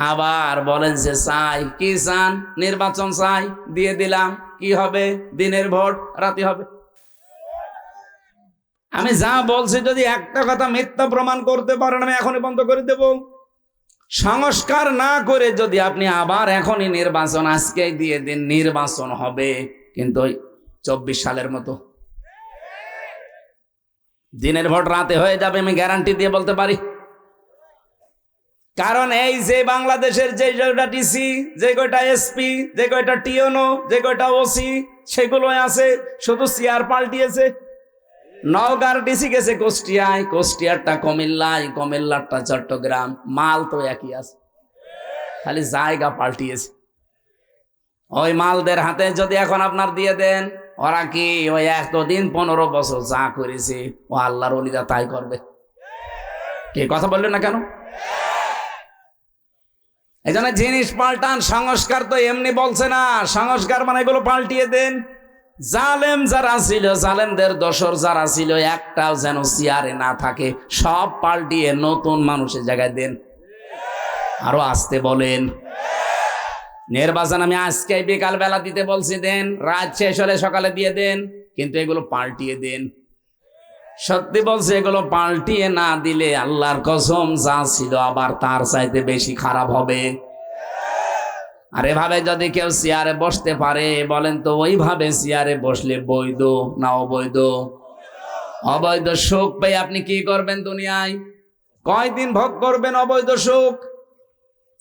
আবার বলেন যে, চাই। কি চান? নির্বাচন চাই? দিয়ে দিলাম। কি হবে? দিনের ভোট, রাতে হবে। আমি যা বলছি, যদি একটা কথা মিথ্যা প্রমাণ করতে পারেন, আমি এখনই বন্ধ করে দেব। সংস্কার না করে যদি আপনি আবার এখনই নির্বাচন, আজকেই দিয়ে দিন, নির্বাচন হবে। কিন্তু ওই চব্বিশ সালের মতো। দিনের ভোট রাতে হয়ে যাবে, আমি গ্যারান্টি দিয়ে বলতে পারি। কারণ এই যে বাংলাদেশের যে কয়টা ডিসি যে কয়টা এসপি যে কয়টা টিওনো যে কয়টা ওসি সেগুলো আছে। শুধু চেয়ার পাল্টিয়েছে। নওগাঁর ডিসি গেছে কুষ্টিয়ায়। কুষ্টিয়ারটা কমিল্লায়, কুমিল্লারটা চট্টগ্রাম। মাল তো একই আছে। খালি জায়গা পাল্টিয়েছে। ওই মালদের হাতে যদি এখন আপনার দিয়ে দেন, ওরা কি ওই এতদিন পনেরো বছর যা করেছে, ও আল্লাহর অলিদা তাই করবে। কে কথা বললেন না কেন? এই জন্য জিনিস পাল্টান, সংস্কার তো এমনি বলছে না। সংস্কার মানে এগুলো পাল্টিয়ে দেন। জালেম যারা ছিল, জালেমদের দোসর যারা ছিল, একটাও যেন চেয়ারে না থাকে, সব পাল্টিয়ে নতুন মানুষের জায়গায় দেন। আরও আসতে বলেন। নির্বাচন আমি আজকে বিকাল বেলা দিতে বলছি, দেন। রাত শেষ হলে সকালে দিয়ে দেন, কিন্তু এগুলো পাল্টিয়ে দেন। সত্যি বলছে, এগুলো পাল্টিয়ে না দিলে আল্লাহর কসম, যা ছিল আবার তার চাইতে বেশি খারাপ হবে। আর এভাবে যদি কেউ চেয়ারে বসতে পারে, বলেন তো ওইভাবে চেয়ারে বসলে বৈধ না অবৈধ? অবৈধ সুখ পেয়ে আপনি কি করবেন দুনিয়ায়? কয়দিন ভোগ করবেন অবৈধ সুখ?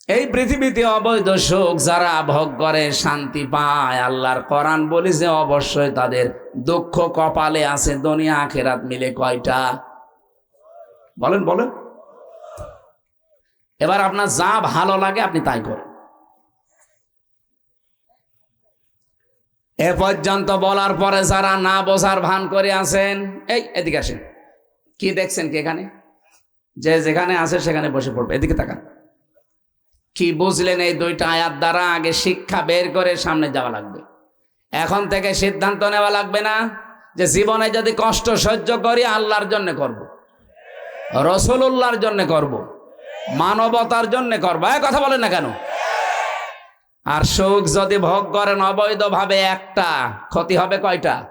এই পৃথিবীতে অবৈধ সুখ যারা ভোগ করে, শান্তি পায়, আল্লাহর কোরআন বলি যে অবশ্যই তাদের দুঃখ কপালে আছে, দুনিয়া আখেরাত মিলে কয়টা? বলেন বলেন। এবার আপনার যা ভালো লাগে আপনি তাই করেন। এ পর্যন্ত বলার পরে যারা না বোঝার ভান করে আছেন, এই এদিকে আসেন। কি দেখছেন কি এখানে? যে যেখানে আছে সেখানে বসে পড়বে, এদিকে তাকান। কি বুঝলেন এই দুইটা আয়াত দ্বারা? আগে শিক্ষা বের করে সামনে যাওয়া লাগবে। এখন থেকে সিদ্ধান্ত নেওয়া লাগবে না যে জীবনে যদি কষ্ট সহ্য করি, আল্লাহর জন্য করব। রসুল্লাহর জন্য করব। মানবতার জন্য করব। কথা বলেন না কেন? আর সুখ যদি ভোগ করেন, অবৈধভাবে একটা, ক্ষতি হবে কয়টা?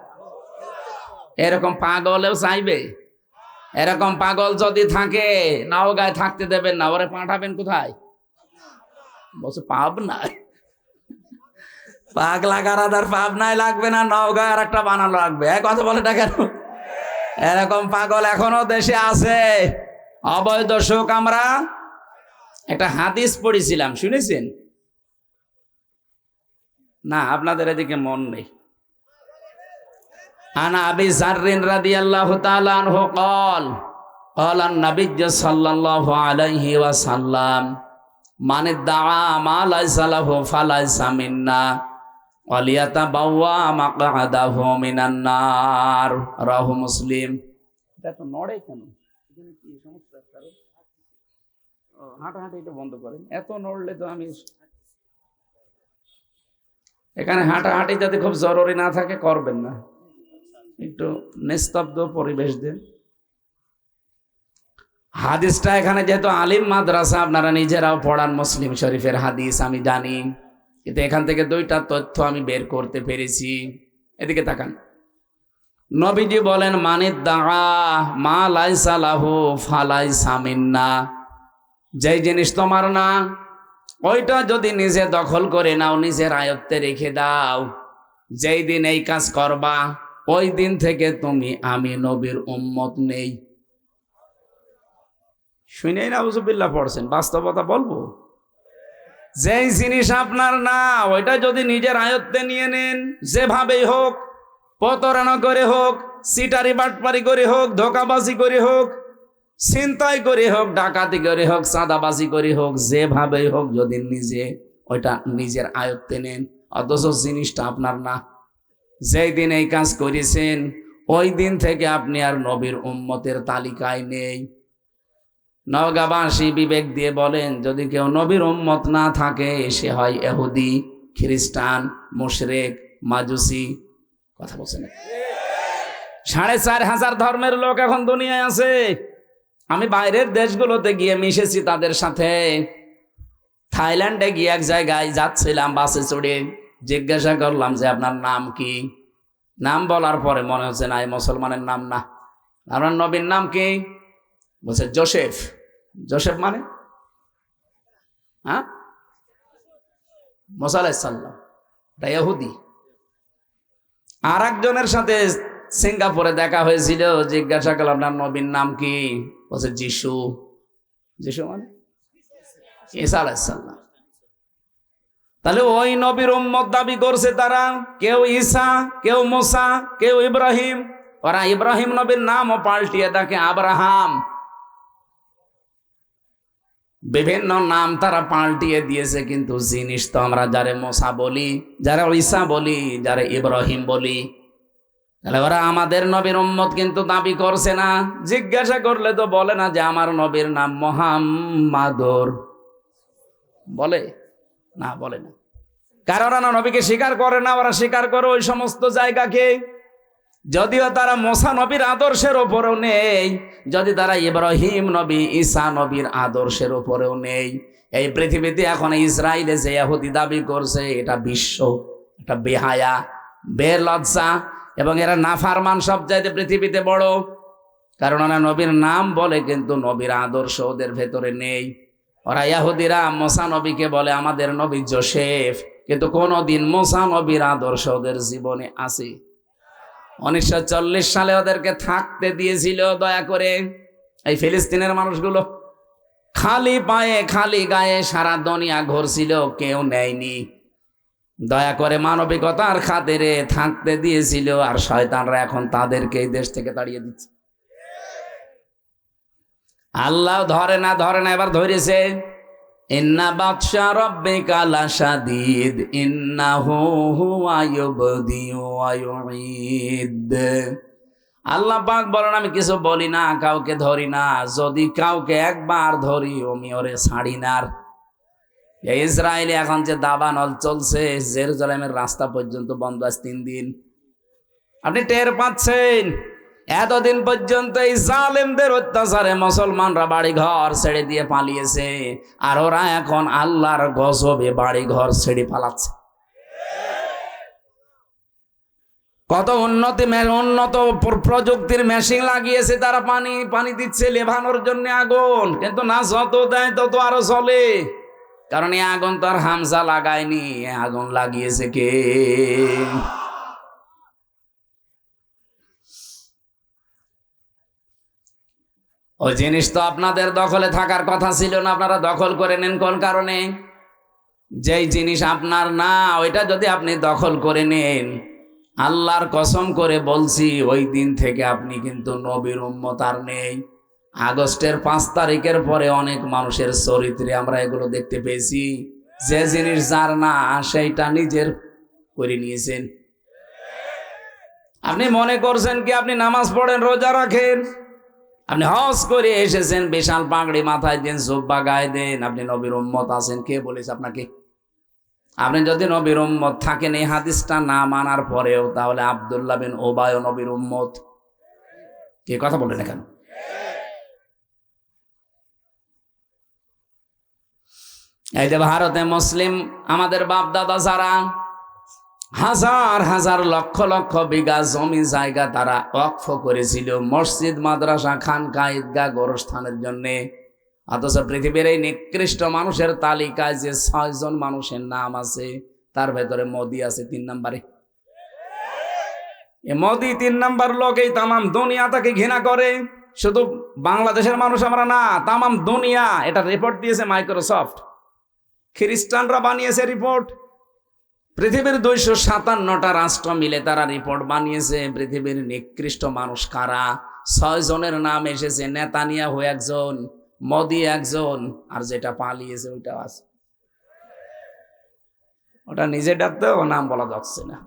এরকম পাগলেও চাইবে। এরকম পাগল যদি থাকে, নওগায় থাকতে দেবেন না। ওরে পাঠাবেন কোথায়? বলছে পাব নাই পাগলা গারাদার পাব নাই লাগবে না নওগাঁ আর একটা বানানো লাগবে এক কথা বলে না কেন এরকম পাগল এখনো দেশে আছে অবৈধ সুখ আমরা একটা হাদিস পড়েছিলাম শুনেছেন না আপনাদের এদিকে মন নেই আনা আবি জাররিন রাদিয়াল্লাহু তাআলা আনহু قال قال النبي صلى الله عليه وسلم মানে অলিয়াতা মুসলিম। এটা তো নড়ে কেন? এখানে কি হাঁটি হাঁটাহাঁটি বন্ধ এত নড়লে তো আমি এখানে হাঁটাহাঁটি যাতে খুব জরুরি না থাকে, করবেন না। একটু নিস্তব্ধ পরিবেশ দিন। হাদিসটা এখানে যেহেতু আলিম মাদ্রাসা, আপনারা নিজেরাও পড়ান মুসলিম শরীফের হাদিস, আমি জানি। কিন্তু এখান থেকে দুইটা তথ্য আমি বের করতে পেরেছি। এদিকে তাকান। নবীজি বলেন মানিত দাঁড়া মা লাইসা লাহু ফালাই সামিন্না যেই জিনিস তোমার না, ওইটা যদি নিজে দখল করে নাও, নিজের আয়ত্তে রেখে দাও। যেই দিন এই কাজ করবা, ওই দিন থেকে তুমি আমি নবীর উম্মত নেই। শুনেই না বুজুবিল্লা পড়ছেন, বাস্তবতা বলব? যেই জিনিস আপনার না, ওইটা যদি নিজের আয়ত্তে নিয়ে নেন, যেভাবেই হোক, প্রতারণা করে হোক, সিটারি বাটপারি করে হোক, ধোকাবাজি করে হোক, ছিনতাই করে হোক, ডাকাতি করে হোক, চাঁদাবাজি করে হোক, যেভাবেই হোক, যদি নিজে ওইটা নিজের আয়ত্তে নেন, অথচ জিনিসটা আপনার না। যেই দিন এই কাজ করেছেন, ওই দিন থেকে আপনি আর নবীর উম্মতের তালিকায় নেই। নওগাঁবাসী বিবেক দিয়ে বলেন, যদি কেউ নবীর উম্মত না থাকে, সে হয় এহুদি, খ্রিস্টান, মুশরেক, মাজুসি। কথা বলছেন সাড়ে চার হাজার ধর্মের লোক এখন দুনিয়ায় আছে। আমি বাইরের দেশগুলোতে গিয়ে মিশেছি তাদের সাথে। থাইল্যান্ডে গিয়ে এক জায়গায় যাচ্ছিলাম বাসে চড়ে। জিজ্ঞাসা করলাম যে, আপনার নাম কি? নাম বলার পরে মনে হচ্ছে না, এই মুসলমানের নাম না। আপনার নবীর নাম কি? বলছে, জোসেফ। জোসেফ মানে? হ্যাঁ? এটা ইহুদি। আর একজনের সাথে সিঙ্গাপুরে দেখা হয়েছিল, জিজ্ঞাসা করলাম, আপনার নবীর নাম কি? বলছে, যিশু। যিশু মানে? ঈসা আলাইসাল্লাম তাহলে ওই নবীর উম্মত দাবি করছে তারা, কেউ ঈসা, কেউ মোসা, কেউ ইব্রাহিম। ওরা ইব্রাহিম নবীর নামও পাল্টিয়ে দেখে, আব্রাহাম। বিভিন্ন নাম তারা পাল্টিয়ে দিয়েছে, কিন্তু জিনিস তো আমরা যারে মোসা বলি, যারা ঈসা বলি, যারা ইব্রাহিম বলি। তাহলে ওরা আমাদের নবীর উম্মত কিন্তু দাবি করছে না। জিজ্ঞাসা করলে তো বলে না যে আমার নবীর নাম মোহাম্মাদর। বলে? না বলে না। কারণ ওরা নবীকে স্বীকার করে না, ওরা স্বীকার করে ওই সমস্ত জায়গাকে। যদিও তারা মোসা নবীর আদর্শের ওপরেও নেই, যদি তারা ইব্রাহিম নবী, ঈসা নবীর আদর্শের ওপরেও নেই, এই পৃথিবীতে এখন ইসরায়েলে যে ইহুদি দাবি করছে, এটা বিশ্ব, এটা বেহায়া, বেলজ্জা, এবং এরা নাফারমান সব চাইতে পৃথিবীতে বড়। কারণ ওরা নবীর নাম বলে, কিন্তু নবীর আদর্শ ওদের ভেতরে নেই। ওরা ইয়াহুদিরা মোসা নবীকে বলে, আমাদের নবী জোসেফ। কিন্তু কোনোদিন মোসা নবীর আদর্শ ওদের জীবনে আছে উনিশশো চল্লিশ সালে ওদেরকে থাকতে দিয়েছিল, দয়া করে। এই ফিলিস্তিনের মানুষগুলো খালি পায়ে, খালি গায়ে সারা দুনিয়া ঘুরছিল, কেউ নেয়নি। দয়া করে মানবিকতার খাতিরে থাকতে দিয়েছিল, আর শয়তানরা এখন তাদেরকে এই দেশ থেকে তাড়িয়ে দিচ্ছে। আল্লাহ ধরে না ধরে না, এবার ধরেছে। ইন্না ইউবদিউ ওয়া ইউঈদ আল্লাহ পাক বলেন, আমি কিছু বলি না, কাউকে ধরি না, যদি কাউকে একবার ধরি, আমি ওরে ছাড়ি না। আর ইসরায়েলে এখন যে দাবানল চলছে, জেরুজালেমের রাস্তা পর্যন্ত বন্ধ আছে তিন দিন। আপনি টের পাচ্ছেন এতদিন পর্যন্ত এই জালেমদের অত্যাচারে মুসলমানরা বাড়ি ঘর ছেড়ে দিয়ে পালিয়েছে, আর ওরা এখন আল্লাহর গজবে বাড়ি ঘর ছেড়ে পালাচ্ছে। কত উন্নতি উন্নত প্রযুক্তির মেশিন লাগিয়েছে, তারা পানি পানি দিচ্ছে লেভানোর জন্য আগুন, কিন্তু না যত দেয় তত আরও চলে। কারণ এই আগুন তো আর হামসা লাগায়নি আগুন লাগিয়েছে কে? ওই জিনিস তো আপনাদের দখলে থাকার কথা ছিল না, আপনারা দখল করে নেন কোন কারণে? যেই জিনিস আপনার না, ওইটা যদি আপনি দখল করে নেন, আল্লাহর কসম করে বলছি, ওই দিন থেকে আপনি কিন্তু নবীর উম্মত আর নেই। আগস্টের পাঁচ তারিখের পরে অনেক মানুষের চরিত্রে আমরা এগুলো দেখতে পেয়েছি। যে জিনিস যার না, সেইটা নিজের করে নিয়েছেন। আপনি মনে করছেন কি আপনি নামাজ পড়েন, রোজা রাখেন? আপনি হজ করে এসেছেন, বিশাল পাগড়ি মাথায় দেন জোব্বা গায়ে দেন। আপনি নবীর উম্মত আছেন, কে বলেছে আপনাকে? আপনি যদি নবীর উম্মত থাকেন, এই হাদিসটা না মানার পরেও তাহলে আবদুল্লাহ বিন ওবায় নবীর উম্মত। কে কথা বলেন এখানে? এই যে ভারতে মুসলিম, আমাদের বাপ দাদা যারা হাজার হাজার লক্ষ লক্ষ বিঘা জমি জায়গা তারা অক্ষ করেছিল। মসজিদ, মাদ্রাসা খানকা ঈদগাহ গোরস্থানের জন্যে। অথচ পৃথিবীর এই নিকৃষ্ট মানুষের তালিকায় যে ছয়জন মানুষের নাম আছে, তার ভেতরে মোদি আছে তিন নম্বরে। মোদি তিন নাম্বার লোক এই তামাম দুনিয়া তাকে ঘৃণা করে। শুধু বাংলাদেশের মানুষ আমরা না, তামাম দুনিয়া, এটা রিপোর্ট দিয়েছে মাইক্রোসফট। খ্রিস্টানরা বানিয়েছে রিপোর্ট পৃথিবীর দুইশো সাতান্নটা রাষ্ট্র মিলে তারা রিপোর্ট বানিয়েছে। পৃথিবীর নিকৃষ্ট মানুষ কারা? ছয় জনের নাম এসেছে, নেতানিয়াহু একজন, মোদি একজন, আর যেটা পালিয়েছে ওইটা আছে। ওটা নিজে ডাকতেও নাম বলা যাচ্ছে না।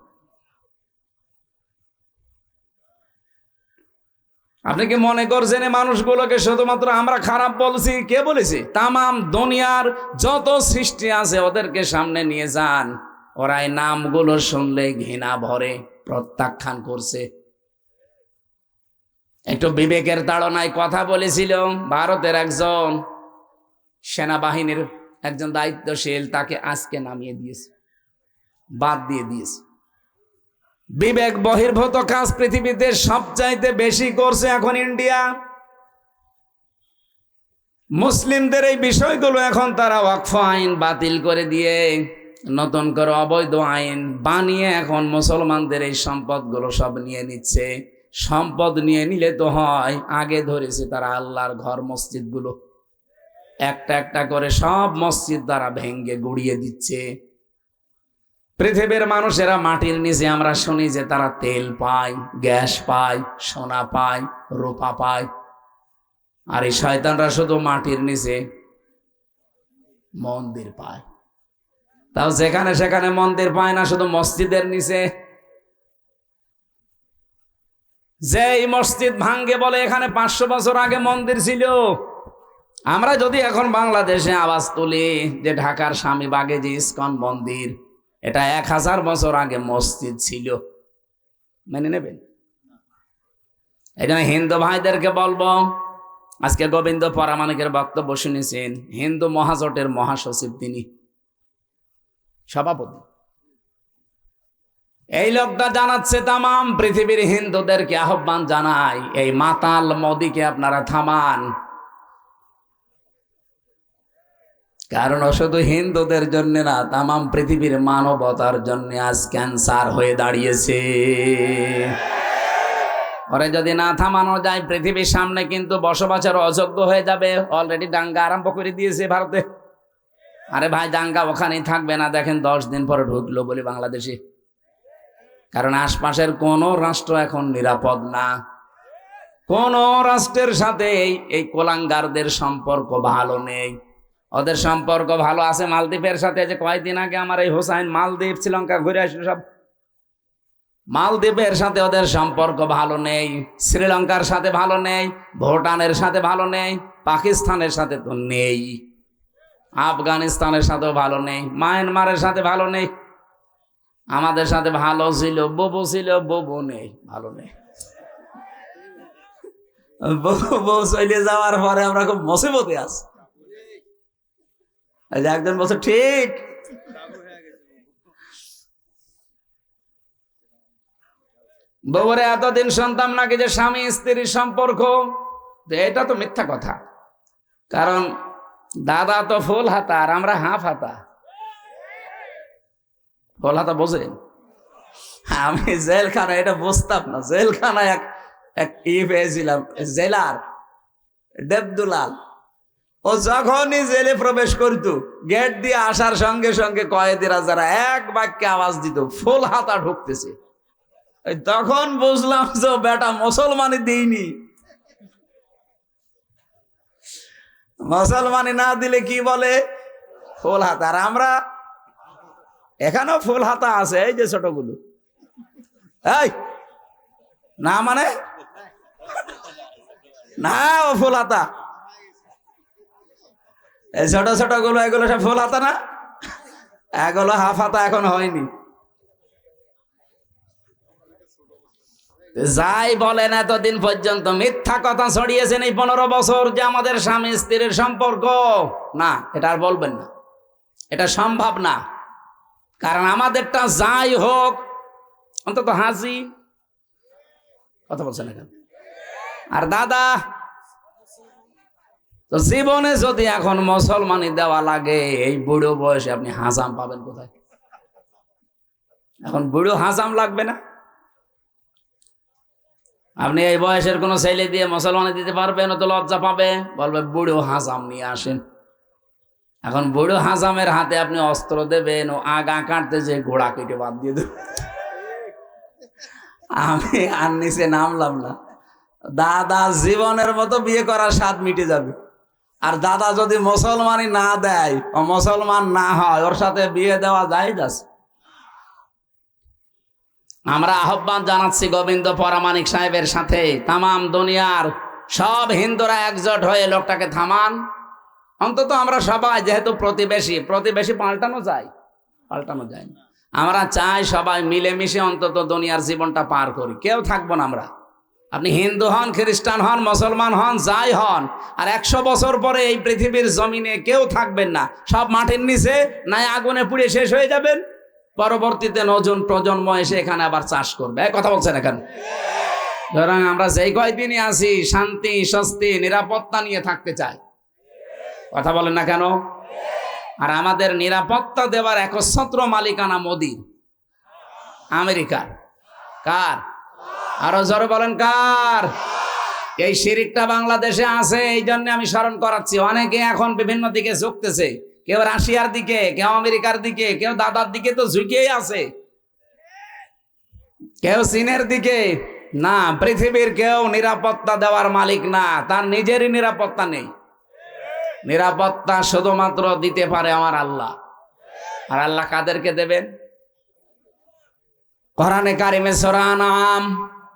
আপনি কি মনে করছেন মানুষগুলোকে শুধুমাত্র আমরা খারাপ বলছি, কে বলেছি? তামাম দুনিয়ার যত সৃষ্টি আছে ওদেরকে সামনে নিয়ে যান। ওরা এই নামগুলো শুনলে ঘৃণা ভরে প্রত্যাখ্যান করছে। একটু বিবেকের তাড়নায় কথা বলেছিল ভারতের একজন সেনাবাহিনীর একজন দায়িত্বশীল, তাকে আজকে নামিয়ে দিয়েছে, বাদ দিয়ে দিয়েছে। বিবেক বহির্ভূত কাজ পৃথিবীতে সবচাইতে বেশি করছে এখন ইন্ডিয়া। মুসলিমদের এই বিষয়গুলো এখন তারা ওয়াকফ আইন বাতিল করে দিয়ে নতুন করে অবৈধ আইন বানিয়ে এখন মুসলমানদের এই সম্পদগুলো সব নিয়ে নিচ্ছে। সম্পদ নিয়ে নিলে তো হয়, আগে ধরেছে তারা আল্লাহর ঘর মসজিদগুলো। একটা একটা করে সব মসজিদ দ্বারা ভেঙ্গে গুড়িয়ে দিচ্ছে। পৃথিবীর মানুষেরা মাটির নিচে আমরা শুনি যে তারা তেল পায়, গ্যাস পায়, সোনা পায়, রূপা পায়। আর এই শয়তানরা শুধু মাটির নিচে মন্দির পায়। তাও যেখানে সেখানে মন্দির পায় না, শুধু মসজিদের নিচে। যে এই মসজিদ ভাঙ্গে বলে এখানে পাঁচশো বছর আগে মন্দির ছিল। আমরা যদি এখন বাংলাদেশে আওয়াজ তুলি যে ঢাকার স্বামীবাগে যে ইস্কন মন্দির, এটা এক হাজার বছর আগে মসজিদ ছিল। মেনে নেবেন? এই জন্য হিন্দু ভাইদেরকে বলব, আজকে গোবিন্দ পরামানিকের বক্তব্য শুনেছেন, হিন্দু মহাজোটের মহাসচিব তিনি। সভাপতি। এই লোকটা জানাচ্ছে তামাম পৃথিবীর হিন্দুদেরকে আহ্বান জানাই, এই মাতাল মোদিকে আপনারা থামান। কারণ শুধু হিন্দুদের জন্য না, তামাম পৃথিবীর মানবতার জন্য আজ ক্যান্সার হয়ে দাঁড়িয়েছে। ওরে যদি না থামানো যায়, পৃথিবীর সামনে কিন্তু বসবাসের অযোগ্য হয়ে যাবে। অলরেডি দাঙ্গা আরম্ভ করে দিয়েছে ভারতে। আরে ভাই, দাঙ্গা ওখানেই থাকবে না। দেখেন দশ দিন পরে ঢুকলো বলে বাংলাদেশে। কারণ আশপাশের কোনো রাষ্ট্র এখন নিরাপদ না। কোন রাষ্ট্রের সাথে এই কোলাঙ্গারদের সম্পর্ক ভালো নেই। ওদের সম্পর্ক ভালো আছে মালদ্বীপের সাথে। যে কয়েকদিন আগে আমার এই হোসাইন মালদ্বীপ, শ্রীলঙ্কা ঘুরে আসলো সব। মালদ্বীপের সাথে ওদের সম্পর্ক ভালো নেই। শ্রীলঙ্কার সাথে ভালো নেই। ভুটানের সাথে ভালো নেই। পাকিস্তানের সাথে তো নেই। আফগানিস্তানের সাথেও ভালো নেই, মায়ানমারের সাথে ভালো নেই, আমাদের সাথে ভালো ছিল, ববু ছিল, ববু নেই, ভালো নেই। বউ চলে যাওয়ার পরে আমরা খুব মুসিবতে আছি। একজন বলছে, ঠিক। বউরে এতদিন শুনতাম নাকি যে স্বামী স্ত্রীর সম্পর্ক এটা তো মিথ্যা কথা। কারণ দাদা তো ফুল হাতা আর আমরা হাফ হাতা। ফুল হাতা বোঝেন আমি জেলখানা এটা বুঝতাম না। জেলখানা এক এক ই পেয়েছিলাম, জেলার, দেবদুলাল। ও যখনই জেলে প্রবেশ করত, গেট দিয়ে আসার সঙ্গে সঙ্গে কয়েদিরা যারা এক বাক্যে আওয়াজ দিত, ফুল হাতা ঢুকতেছে। তখন বুঝলাম যে বেটা মুসলমানই দিইনি। মুসলমানি না দিলে কি বলে? ফুল হাতা। আর আমরা এখানেও ফুল হাতা আছে, এই যে ছোটগুলো। এই, না মানে? না ও ফুল হাতা। এই ছোট ছোটগুলো এগুলো সব ফুল হাতা না? এগুলো হাফ হাতা এখন হয়নি। যাই বলেন, এতদিন পর্যন্ত মিথ্যা কথা ছড়িয়েছেন এই পনেরো বছর যে আমাদের স্বামী স্ত্রীর সম্পর্ক। না, এটা আর বলবেন না। এটা সম্ভব না। কারণ আমাদেরটা যাই হোক, অন্তত হাসি কথা বলছেন এখন আর দাদা, তো জীবনে যদি এখন মুসলমানি দেওয়া লাগে, এই বুড়ো বয়সে আপনি হাজাম পাবেন কোথায়? এখন বুড়ো হাজাম লাগবে না? আপনি এই বয়সের কোনো ছেলে দিয়ে মুসলমানি দিতে পারবেন ও তো লজ্জা পাবে? বলবে, বুড়ো হাজাম নিয়ে আসেন। এখন বুড়ো হাজামের হাতে আপনি অস্ত্র দেবেন ও আগা কাটতে যে ঘোড়া কেটে বাদ দিয়ে দেবেন আমি আর নিচে নামলাম না। দাদা জীবনের মতো বিয়ে করার স্বাদ মিটে যাবে। আর দাদা যদি মুসলমানই না দেয়, ও মুসলমান না হয়, ওর সাথে বিয়ে দেওয়া যায় যাচ্ছে আমরা আহ্বান জানাচ্ছি গোবিন্দ পরামানিক সাহেবের সাথে। তামাম দুনিয়ার সব হিন্দুরা একজোট হয়ে লোকটাকে থামান। অন্তত আমরা সবাই যেহেতু প্রতিবেশী প্রতিবেশী পাল্টানো যায়? পাল্টানো যায় না। আমরা চাই সবাই মিলেমিশে অন্তত দুনিয়ার জীবনটা পার করি। কেউ থাকব না আমরা। আপনি হিন্দু হন, খ্রিস্টান হন, মুসলমান হন, যাই হন, আর একশো বছর পরে এই পৃথিবীর জমিনে কেউ থাকবেন না। সব মাটির নিচে নাই, আগুনে পুড়ে শেষ হয়ে যাবেন। পরবর্তীতে নজন প্রজন্ম এসে এখানে আবার চাষ করবে। কথা বলছেন এখানে? সুতরাং আমরা যেই কয়দিনই আছি, শান্তি, স্বস্তি, নিরাপত্তা নিয়ে থাকতে চাই। কথা বলেন না কেন? আর আমাদের নিরাপত্তা দেওয়ার একচ্ছত্র মালিকানা মোদির আমেরিকার কার? আরও জোরে বলেন কার? এই শিরিকটা বাংলাদেশে আছে এই জন্য আমি স্মরণ করাচ্ছি। অনেকে এখন বিভিন্ন দিকে ঝুঁকতেছে। কেউ রাশিয়ার দিকে, কেউ আমেরিকার দিকে, কেউ দাদার দিকে তো ঝুঁকেই আছে। কেউ চীনের দিকে, না, পৃথিবীর কেউ নিরাপত্তা দেওয়ার মালিক না, তার নিজেরই নিরাপত্তা নেই। নিরাপত্তা শুধুমাত্র দিতে পারে আমার আল্লাহ। আর আল্লাহ কাদেরকে দেবেন? কোরআনে কারিমে সূরা আনআম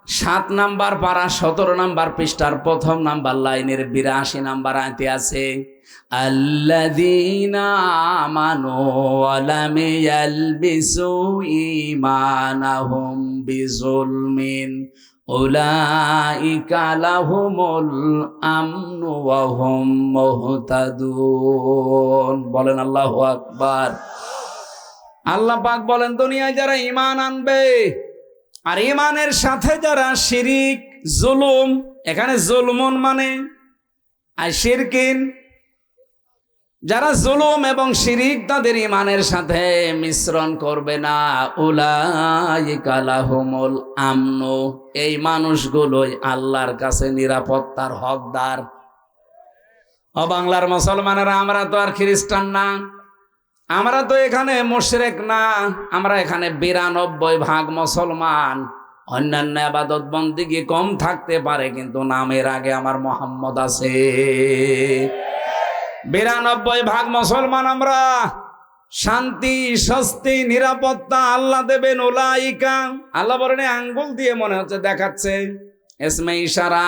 সাত নাম্বার পারা সতেরো নাম্বার পৃষ্ঠার প্রথম নাম্বার লাইনের বিরাশি নাম্বার আয়তে আছে বলেন আল্লাহু আকবার। আল্লাহ পাক বলেন, দুনিয়ায় যারা ঈমান আনবে আর ইমানের সাথে যারা শিরিক, জুলুম, এখানে জুলমন মানে আর শিরকিন, যারা জুলুম এবং শিরিক তাদের ইমানের সাথে মিশ্রণ করবে না। উলাইকালাহুমুল আমনু, এই মানুষগুলোই আল্লাহর কাছে নিরাপত্তার হকদার। ও বাংলার মুসলমানেরা, আমরা তো আর খ্রিস্টান না। আমরা তো এখানে মুশরেক না, আমরা এখানে বিরানব্বই ভাগ মুসলমান। অন্যান্য আবাদত বন্দিগি কম থাকতে পারে, কিন্তু নামের আগে আমার মোহাম্মদ আছে। বিরানব্বই ভাগ মুসলমান আমরা। শান্তি, স্বস্তি, নিরাপত্তা, আল্লাহ দেবেন ওলাইকা আল্লাহ এই আঙ্গুল দিয়ে মনে হচ্ছে দেখাচ্ছে। এসমে ইশারা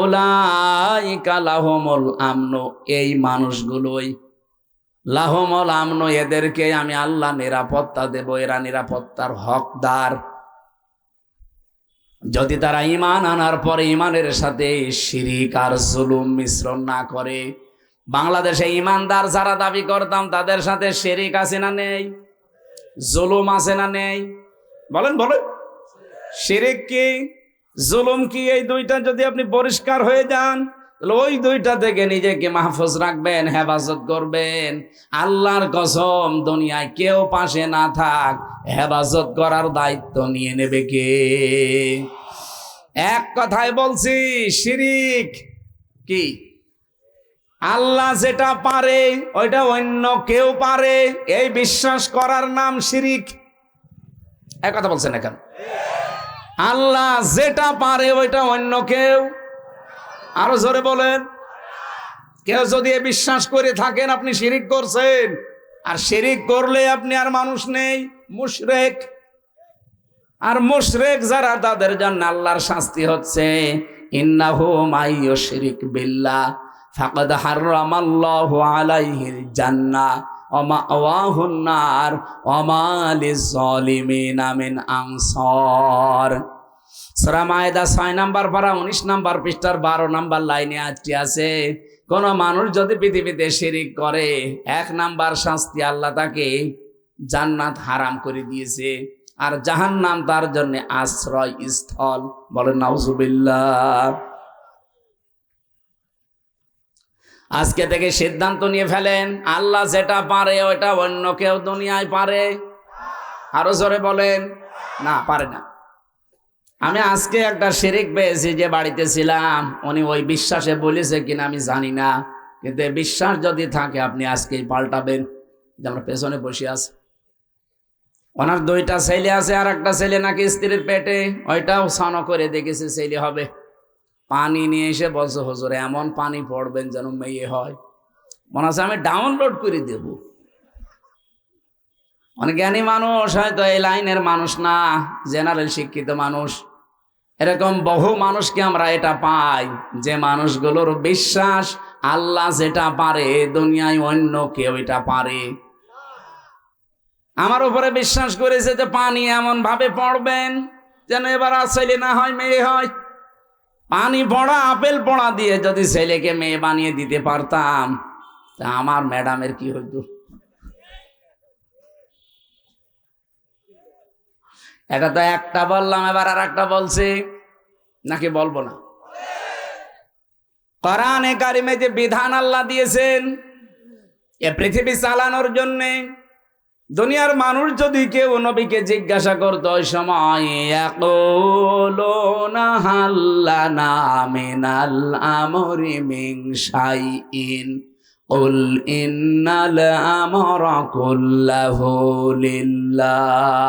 ওলাইকা লাহমল আমনো। এই মানুষগুলোই লাহমল আমনো এদেরকে আমি আল্লাহ নিরাপত্তা দেব, এরা নিরাপত্তার হকদার। যদি তারা ইমান আনার পরে ইমানের সাথে শিরিক আর জুলুম মিশ্রণ না করে, বাংলাদেশে ইমানদার যারা দাবি করতাম, তাদের সাথে শিরিক আছে না নেই? জুলুম আছে না নেই? বলেন বলেন। শিরিক কি, জুলুম কি? এই দুইটা যদি আপনি পরিষ্কার হয়ে যান ওই দুইটা থেকে নিজেকে মাহফুজ রাখবেন, হেফাজত করবেন। আল্লাহর কসম, দুনিয়ায় কেউ পাশে না থাক, হেফাজত করার দায়িত্ব নিয়ে নেবে কে? এক কথায় বলছি, শিরিক কি? আল্লাহ যেটা পারে, ওইটা অন্য কেউ পারে। এই বিশ্বাস করার নাম শিরিক। এক কথা বলছেন এখন। আল্লাহ যেটা পারে, ওইটা অন্য কেউ আরও জোরে বলেন। কেউ যদি বিশ্বাস করে থাকেন, আপনি শিরিক করছেন। আর শিরিক করলে আপনি আর মানুষ নেই, মুশরেক। আর মুশরেক যারা, তাদের জন্য আল্লাহর শাস্তি হচ্ছে। ইন্নাহু মাইয়ু শিরিক বিল্লাহ, ফাকাদ হারামাল্লাহু আলাইহিল জান্নাহ, ওয়া মাওয়াহুন নার, ওয়া মা লিজ-জালিমিনা মিন আনসার। সূরা মায়দা ছয় নাম্বার পারা উনিশ নাম্বার পৃষ্ঠার বারো নাম্বার লাইনে আজটি আছে, কোন মানুষ যদি পৃথিবীতে শিরিক করে, এক নাম্বার শাস্তি আল্লাহ তাকে জান্নাত হারাম করে দিয়েছে, আর জাহান্নাম তার জন্য আশ্রয় স্থল। বলে নাউজুবিল্লাহ। আজকে থেকে সিদ্ধান্ত নিয়ে ফেলেন, আল্লাহ যেটা পারে ওটা অন্য কেউ দুনিয়ায় পারে। আরও জোরে বলেন, না, পারে না। আমি আজকে একটা শিরিক পেয়েছি যে বাড়িতে ছিলাম। উনি ওই বিশ্বাসে বলেছে কিনা আমি জানি না। কিন্তু বিশ্বাস যদি থাকে, আপনি আজকেই পাল্টাবেন। যে আমরা পেছনে বসে আছি। ওনার দুইটা ছেলে আছে, আর একটা ছেলে নাকি স্ত্রীর পেটে। ওইটাও স্নান করে দেখেছে, ছেলে হবে। পানি নিয়ে এসে বলছে, হজরে, এমন পানি পড়বেন যেন মেয়ে হয়। মনে হচ্ছে আমি ডাউনলোড করে দেব। অনেক জ্ঞানী মানুষ, হয়তো এই লাইনের মানুষ না জেনারেল শিক্ষিত মানুষ। এরকম বহু মানুষকে আমরা এটা পাই, যে মানুষগুলোর বিশ্বাস আল্লাহ যেটা পারে, দুনিয়ায় অন্য কেউ এটা পারে। আমার উপরে বিশ্বাস করেছে যে পানি এমন ভাবে পড়বেন, যেন এবার আর ছেলে না হয়, মেয়ে হয়। পানি পড়া, আপেল পড়া দিয়ে যদি ছেলেকে মেয়ে বানিয়ে দিতে পারতাম, তা আমার ম্যাডামের কি হইতো? এটা তো একটা বললাম, এবার আর একটা বলছি। নাকি বলব না? কোরআনে কারিমে যে বিধান আল্লাহ দিয়েছেন, এ পৃথিবী চালানোর জন্যে, দুনিয়ার মানুষ যদি কেউ নবীকে জিজ্ঞাসা করত, ওই সময় আমরি মিন শাইইন। قل إن الأمر كله لله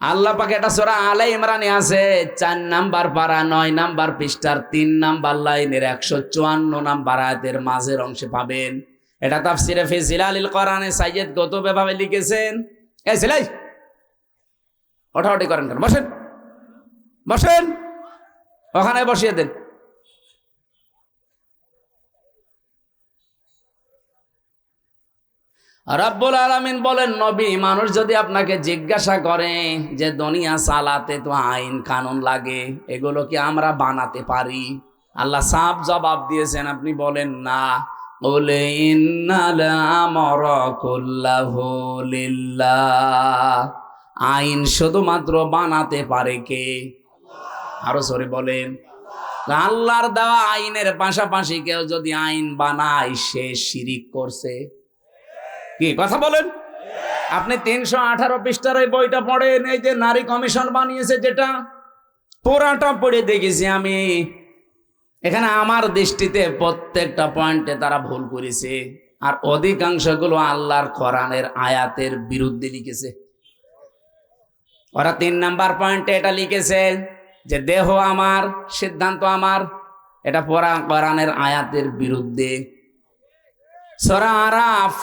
আল্লাহ পাকে এটা সোরা আলে ইমরানে আছে চার নাম্বার পারা নয় নাম্বার পৃষ্ঠার তিন নাম্বার লাইনের একশো চুয়ান্ন নাম্বার আয়াতের মাঝের অংশে পাবেন এটা তাফসিরে ফি জিলালিল কোরআনে সাইয়েদ গতব এভাবে লিখেছেন এই সিলাই ওঠাওটি করেন কেন বসেন বসেন ওখানে বসিয়ে দেন রাব্বুল আলামিন বলেন, নবী, মানুষ যদি আপনাকে জিজ্ঞাসা করে যে দুনিয়া চালাতে তো আইন কানুন লাগে, এগুলো কি আমরা বানাতে পারি? আল্লাহ সাফ জবাব দিয়েছেন, আপনি বলেন, না। বলে আইন শুধুমাত্র বানাতে পারে কে? আরও সরে বলেন, আল্লাহর দেওয়া আইনের পাশাপাশি কেউ যদি আইন বানায়, সে শিরিক করছে। কি, কথা বলেন? আপনি তিনশো আঠারো পৃষ্ঠার ওই বইটা পড়েন, এই যে নারী কমিশন বানিয়েছে যেটা, পুরাটা পড়ে দেখেছি আমি। এখানে আমার দৃষ্টিতে প্রত্যেকটা পয়েন্টে তারা ভুল করেছে, আর অধিকাংশগুলো আল্লাহর কোরআনের আয়াতের বিরুদ্ধে লিখেছে। ওরা তিন নাম্বার পয়েন্টে এটা লিখেছে যে, দেহ আমার, সিদ্ধান্ত আমার। এটা পড়া কোরআনের আয়াতের বিরুদ্ধে। সরা আরাফ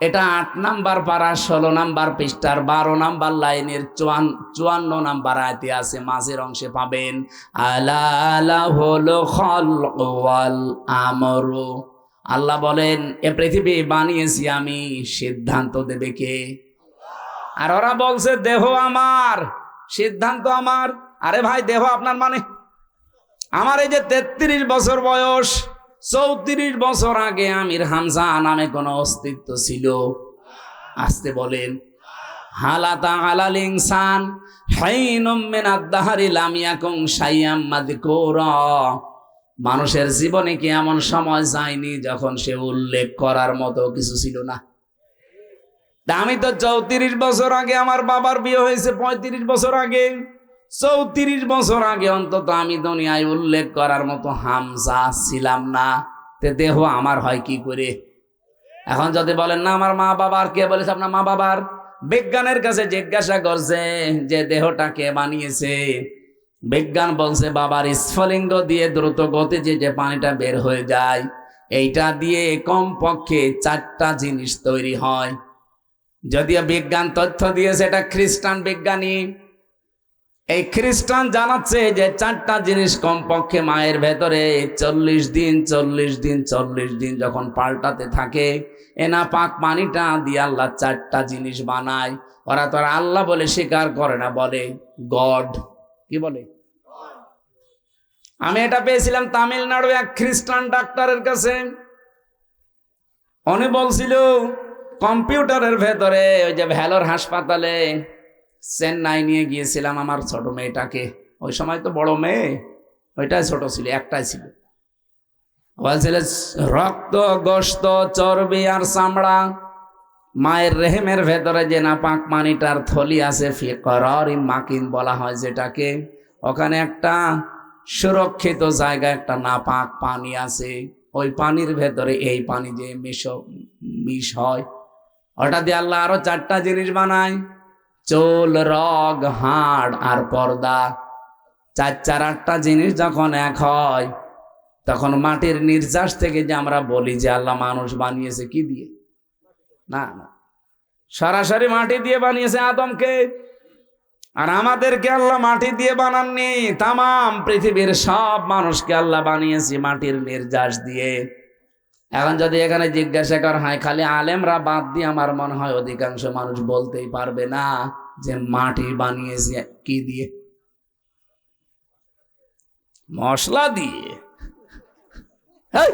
এটা আট নাম্বার পাড়া, ষোলো নাম্বার পৃষ্ঠার, বারো নাম্বার লাইনের, চুয়ান চুয়ান্ন নাম্বার আয়তে আছে, মাঝের অংশে পাবেন। আল্লাহ আমরু। আল্লাহ বলেন, এ পৃথিবী বানিয়েছি আমি, সিদ্ধান্ত দেবে কে? আর ওরা বলছে, দেহ আমার, সিদ্ধান্ত আমার। আরে ভাই, দেহ আপনার মানে? আমার এই যে তেত্রিশ বছর বয়স চৌত্রিশ বছর আগে আমির হামজা নামে কোনো অস্তিত্ব ছিল। আসতে বলেন। হালাতা আলাল ইনসান হাইনুম মিন আদ-দাহরি লাম ইয়াকুন শাইয়াম মানুষের জীবনে কি এমন সময় যায়নি যখন সে উল্লেখ করার মতো কিছু ছিল না? আমি তো চৌত্রিশ বছর আগে আমার বাবার বিয়ে হয়েছে, পঁয়ত্রিশ বছর আগে। চৌত্রিশ বছর আগে অন্তত আমি দুনিয়ায় উল্লেখ করার মতো হামজা ছিলাম না। তে দেহ আমার হয় কি করে? এখন যদি বলেন, না, আমার মা বাবার কে? বলেছে, আপনার মা বাবার বিজ্ঞানের কাছে জিজ্ঞাসা করছে যে দেহটা কে বানিয়েছে। বিজ্ঞান বলছে, বাবার স্ফলিঙ্গ দিয়ে দ্রুত গতিতে যে পানিটা বের হয়ে যায়, এইটা দিয়ে কম পক্ষে চারটা জিনিস তৈরি হয়। যদিও বিজ্ঞান তথ্য দিয়েছে, এটা খ্রিস্টান বিজ্ঞানী এই খ্রিস্টান জানাচ্ছে যে চারটা জিনিস কমপক্ষে মায়ের ভেতরে, চল্লিশ দিন চল্লিশ দিন চল্লিশ দিন যখন পাল্টাতে থাকে, এনা পাক পানিটা দিয়ে আল্লাহ চারটা জিনিস বানায়। ওরা তো আর আল্লাহ বলে স্বীকার করে না, বলে গড। কি বলে? আমি এটা পেয়েছিলাম তামিলনাড়ু এক খ্রিস্টান ডাক্তারের কাছে। উনি বলছিল, কম্পিউটারের ভেতরে ওই যে ভ্যালোর হাসপাতালে চেন্নাই নিয়ে গিয়েছিলাম আমার ছোট মেয়েটাকে। ওই সময় তো বড় মেয়ে, ওইটাই ছোট ছিল, একটাই ছিল। বলছিল, রক্ত গোস্ত চর্বি আর চামড়া, মায়ের রেহেমের ভেতরে যে না পাক পানিটার থলি আছে ফিকরি মাকিন বলা হয় যেটাকে। ওখানে একটা সুরক্ষিত জায়গা একটা নাপাক পানি আছে, ওই পানির ভেতরে এই পানি যে মিশ মিশ হয়। ওটা দিয়ে আল্লাহ আরও চারটা জিনিস বানায়। চোল, রগ, হাড় আর পর্দা। চার চার আটটা জিনিস যখন এক হয়, তখন মাটির নির্যাস থেকে যে আমরা বলি যে আল্লাহ মানুষ বানিয়েছে কি দিয়ে? না না। সরাসরি মাটি দিয়ে বানিয়েছে আদমকে। আর আমাদেরকে আল্লাহ মাটি দিয়ে বানাননি, তামাম পৃথিবীর সব মানুষকে আল্লাহ বানিয়েছি মাটির নির্যাস দিয়ে। এখন যদি এখানে জিজ্ঞাসা করা হয় খালি আলেমরা বাদ দিয়ে আমার মনে হয় অধিকাংশ মানুষ বলতেই পারবে না যে মাটি বানিয়েছে কি দিয়ে? মশলা দিয়ে। হেই,